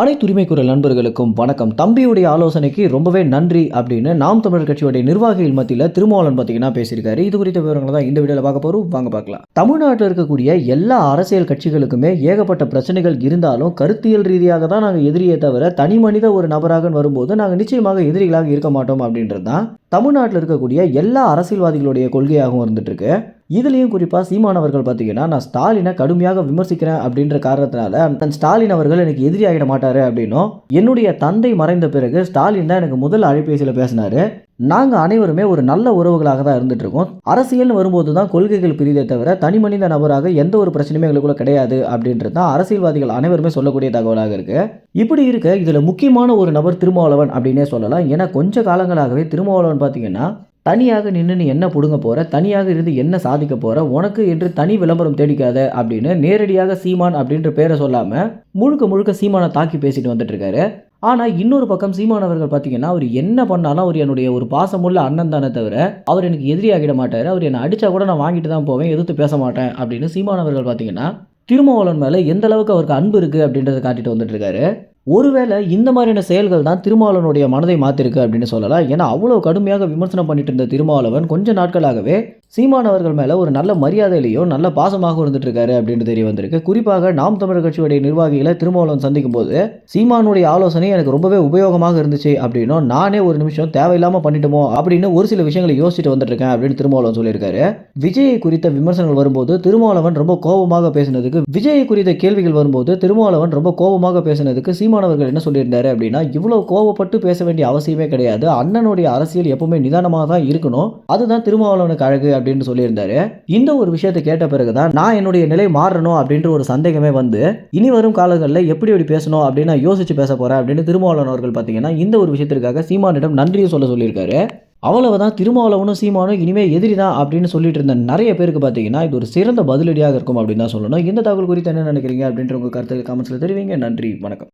அனைத்து குரல் நண்பர்களுக்கும் வணக்கம். தம்பியுடைய ஆலோசனைக்கு ரொம்பவே நன்றி அப்படின்னு நாம் தமிழர் கட்சியுடைய நிர்வாகிகள் மத்தியில் திருமாவளன் பார்த்தீங்கன்னா பேசியிருக்காரு. இது குறித்த விவரங்களை தான் இந்த வீடியோவில் பார்க்க போகிறோம் வாங்க பார்க்கலாம். தமிழ்நாட்டில் இருக்கக்கூடிய எல்லா அரசியல் கட்சிகளுக்குமே ஏகப்பட்ட பிரச்சனைகள் இருந்தாலும் கருத்தியல் ரீதியாக தான் நாங்கள் எதிரியே தவிர தனி மனித ஒரு நபராக வரும்போது நாங்கள் நிச்சயமாக எதிரிகளாக இருக்க மாட்டோம் அப்படின்றது தான் தமிழ்நாட்டில் இருக்கக்கூடிய எல்லா அரசியல்வாதிகளுடைய கொள்கையாகவும் இருந்துட்டு இருக்கு. இதுலேயும் குறிப்பாக சீமானவர்கள் பார்த்தீங்கன்னா நான் ஸ்டாலினை கடுமையாக விமர்சிக்கிறேன் அப்படின்ற காரணத்தினால அந்த ஸ்டாலின் அவர்கள் எனக்கு எதிரி ஆகிட மாட்டாரு அப்படின்னும் என்னுடைய தந்தை மறைந்த பிறகு ஸ்டாலின் தான் எனக்கு முதல் அழைப்பேசியில் பேசினாரு. நாங்கள் அனைவருமே ஒரு நல்ல உறவுகளாக தான் இருந்துட்டு இருக்கோம் அரசியல்னு வரும்போது தான் கொள்கைகள் பிரிதே தவிர தனி மனித நபராக எந்த ஒரு பிரச்சனையுமே எங்களுக்குள்ள கிடையாது அப்படின்றது தான் அரசியல்வாதிகள் அனைவருமே சொல்லக்கூடிய தகவலாக இருக்கு. இப்படி இருக்க இதில் முக்கியமான ஒரு நபர் திருமாவளவன் அப்படின்னே சொல்லலாம். ஏன்னா கொஞ்ச காலங்களாகவே திருமாவளவன் பார்த்தீங்கன்னா தனியாக நின்று நீ என்ன பிடுங்க போகிற தனியாக இருந்து என்ன சாதிக்க போகிற உனக்கு என்று தனி விளம்பரம் தேடிக்காத அப்படின்னு நேரடியாக சீமான் அப்படின்ற பேரை சொல்லாமல் முழுக்க முழுக்க சீமானை தாக்கி பேசிட்டு வந்துட்டுருக்காரு ஆனால் இன்னொரு பக்கம் சீமான் அவர்கள் பார்த்தீங்கன்னா அவர் என்ன பண்ணாலும் அவர் என்னுடைய ஒரு பாசமுள்ள அண்ணன் தானே தவிர அவர் எனக்கு எதிரியாகிட மாட்டார். அவர் என்னை அடித்தா கூட நான் வாங்கிட்டு தான் போவேன் எதிர்த்து பேச மாட்டேன் அப்படின்னு சீமான் அவர்கள் பார்த்தீங்கன்னா திருமாவளவன் மேலே எந்த அளவுக்கு அவருக்கு அன்பு இருக்குது அப்படின்றத காட்டிட்டு வந்துட்டு இருக்காரு. ஒருவேளை இந்த மாதிரியான செயல்கள் தான் திருமாவளவனுடைய மனதை மாற்றிருக்கு அப்படின்னு சொல்லலாம். ஏன்னா அவ்வளோ கடுமையாக விமர்சனம் பண்ணிட்டு இருந்த திருமாவளவன் கொஞ்ச நாட்களாகவே சீமான் அவர்கள் மேலே ஒரு நல்ல மரியாதையிலையும் நல்ல பாசமாக இருந்துட்டு இருக்காரு அப்படின்னு தெரிய வந்திருக்கு. குறிப்பாக நாம் தமிழர் கட்சியுடைய நிர்வாகிகளை திருமாவளவன் சந்திக்கும் போது சீமானுடைய ஆலோசனை எனக்கு ரொம்பவே உபயோகமாக இருந்துச்சு அப்படின்னும் நானே ஒரு நிமிஷம் தேவையில்லாமல் பண்ணிட்டோமோ அப்படின்னு ஒரு சில விஷயங்களை யோசிச்சுட்டு வந்துட்டு இருக்கேன் அப்படின்னு திருமாவளவன் சொல்லியிருக்காரு. விஜயை குறித்த விமர்சனங்கள் வரும்போது திருமாவளவன் ரொம்ப கோபமாக பேசினதுக்கு விஜயை குறித்த கேள்விகள் வரும்போது திருமாவளவன் ரொம்ப கோபமாக பேசினதுக்கு சீமானவர்கள் என்ன சொல்லியிருந்தாரு அப்படின்னா இவ்வளவு கோபப்பட்டு பேச வேண்டிய அவசியமே கிடையாது. அண்ணனுடைய அரசியல் எப்பவுமே நிதானமாக தான் இருக்கணும். அதுதான் திருமாவளவனுக்கு அழகு அப்படின்னு சொல்லியிருந்தாரு. இந்த ஒரு விஷயத்தை கேட்ட பிறகுதான் நான் என்னுடைய நிலை மாறணும் அப்படின்ற ஒரு சந்தேகமே வந்து இனி வரும் காலங்களில் எப்படி எப்படி பேசணும் அப்படின்னு நான் யோசிச்சு பேச போறேன் அப்படின்னு திருமாவளவன் அவர்கள் பார்த்தீங்கன்னா இந்த ஒரு விஷயத்திற்காக சீமானிடம் நன்றியும் சொல்ல சொல்லியிருக்காரு. அவ்வளவுதான் திருமாவளவனும் சீமானும் இனிமேல் எதிரி தான் அப்படின்னு சொல்லிட்டு இருந்த நிறைய பேருக்கு பார்த்தீங்கன்னா இது ஒரு சிறந்த பதிலடியாக இருக்கும் அப்படின்னு தான் சொல்லணும். இந்த தகவல் குறித்து என்ன நினைக்கிறீங்க அப்படின்ற உங்கள் கருத்துக்கள் காமெண்ட்ஸில் தெரிவிங்க. நன்றி வணக்கம்.